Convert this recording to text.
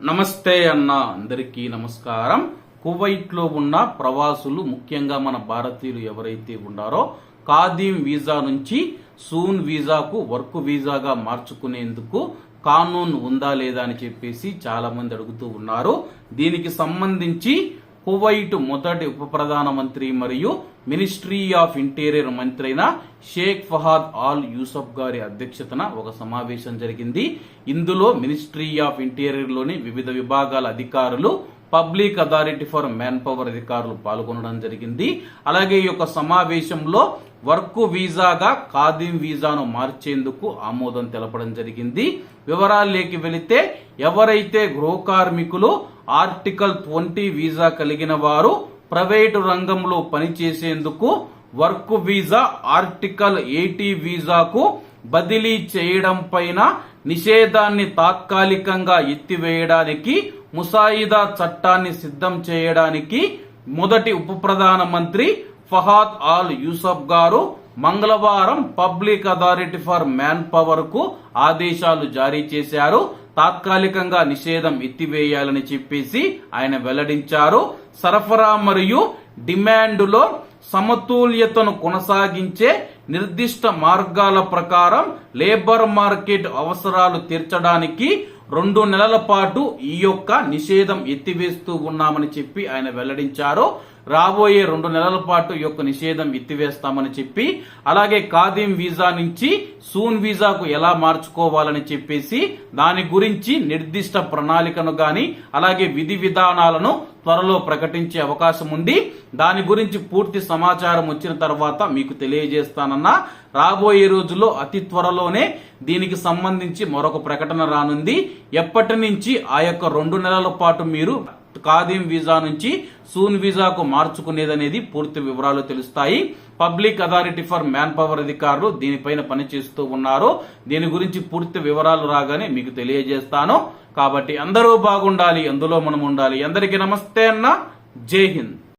నమస్తే అన్న అందరికీ నమస్కారం. కువైట్లో ఉన్న ప్రవాసులు ముఖ్యంగా మన భారతీయులు ఎవరైతే ఉన్నారో ఖాదీం వీసా నుంచి సూన్ వీసాకు వర్క్ వీసాగా మార్చుకునేందుకు కానూన్ ఉందా లేదా అని చెప్పేసి చాలా మంది అడుగుతూ ఉన్నారు. దీనికి సంబంధించి కువైట్ మొదటి ఉప ప్రధానమంత్రి మరియు మినిస్ట్రీ ఆఫ్ ఇంటీరియర్ మంత్రి అయిన షేక్ ఫహాద్ ఆల్ యూసఫ్ గారి అధ్యక్షతన ఒక సమావేశం జరిగింది. ఇందులో మినిస్ట్రీ ఆఫ్ ఇంటీరియర్లోని వివిధ విభాగాల అధికారులు public authority for manpower అధికారులు పాల్గొనడం జరిగింది. అలాగే ఈ యొక్క సమావేశంలో వర్క్ వీసాగా ఖాదీం వీసాను మార్చేందుకు ఆమోదం తెలపడం జరిగింది. వివరాల్లోకి వెళితే ఎవరైతే గృహ కార్మికులు ఆర్టికల్ ట్వంటీ వీసా కలిగిన వారు ప్రైవేటు రంగంలో పనిచేసేందుకు వర్క్ వీసా ఆర్టికల్ ఎయిటీ వీసాకు బదిలీ చేయడం పైన నిషేధాన్ని తాత్కాలికంగా ఎత్తివేయడానికి ముసాయిదా చట్టాన్ని సిద్ధం చేయడానికి మొదటి ఉప ప్రధానమంత్రి ఫహాద్ ఆల్ యూసఫ్ గారు మంగళవారం పబ్లిక్ అథారిటీ ఫర్ మ్యాన్ పవర్కు ఆదేశాలు జారీ చేశారు. తాత్కాలికంగా నిషేధం ఎత్తివేయాలని చెప్పేసి ఆయన వెల్లడించారు. సరఫరా మరియు డిమాండ్లో సమతుల్యతను కొనసాగించే నిర్దిష్ట మార్గాల ప్రకారం లేబర్ మార్కెట్ అవసరాలు తీర్చడానికి రెండు నెలల పాటు ఈ యొక్క నిషేధం ఎత్తివేస్తూ ఉన్నామని చెప్పి ఆయన వెల్లడించారు. రాబోయే రెండు నెలల పాటు ఈ యొక్క నిషేధం ఎత్తివేస్తామని చెప్పి అలాగే ఖాదీం వీసా నుంచి సూన్ వీసాకు ఎలా మార్చుకోవాలని చెప్పేసి దాని గురించి నిర్దిష్ట ప్రణాళికను గాని అలాగే విధి విధానాలను త్వరలో ప్రకటించే అవకాశం ఉంది. దాని గురించి పూర్తి సమాచారం వచ్చిన తర్వాత మీకు తెలియజేస్తానన్నా రాబోయే రోజుల్లో అతి త్వరలోనే దీనికి సంబంధించి మరొక ప్రకటన రానుంది. ఎప్పటి నుంచి ఆ యొక్క రెండు నెలల పాటు మీరు ఖాదీం వీసా నుంచి సూన్ వీసాకు మార్చుకునేదనేది పూర్తి వివరాలు తెలుస్తాయి. Public authority for manpower అధికారులు దీనిపైన పనిచేస్తూ ఉన్నారు. దీని గురించి పూర్తి వివరాలు రాగానే మీకు తెలియజేస్తాను. కాబట్టి అందరూ బాగుండాలి అందులో మనం ఉండాలి. అందరికీ నమస్తే అన్న. జై హింద్.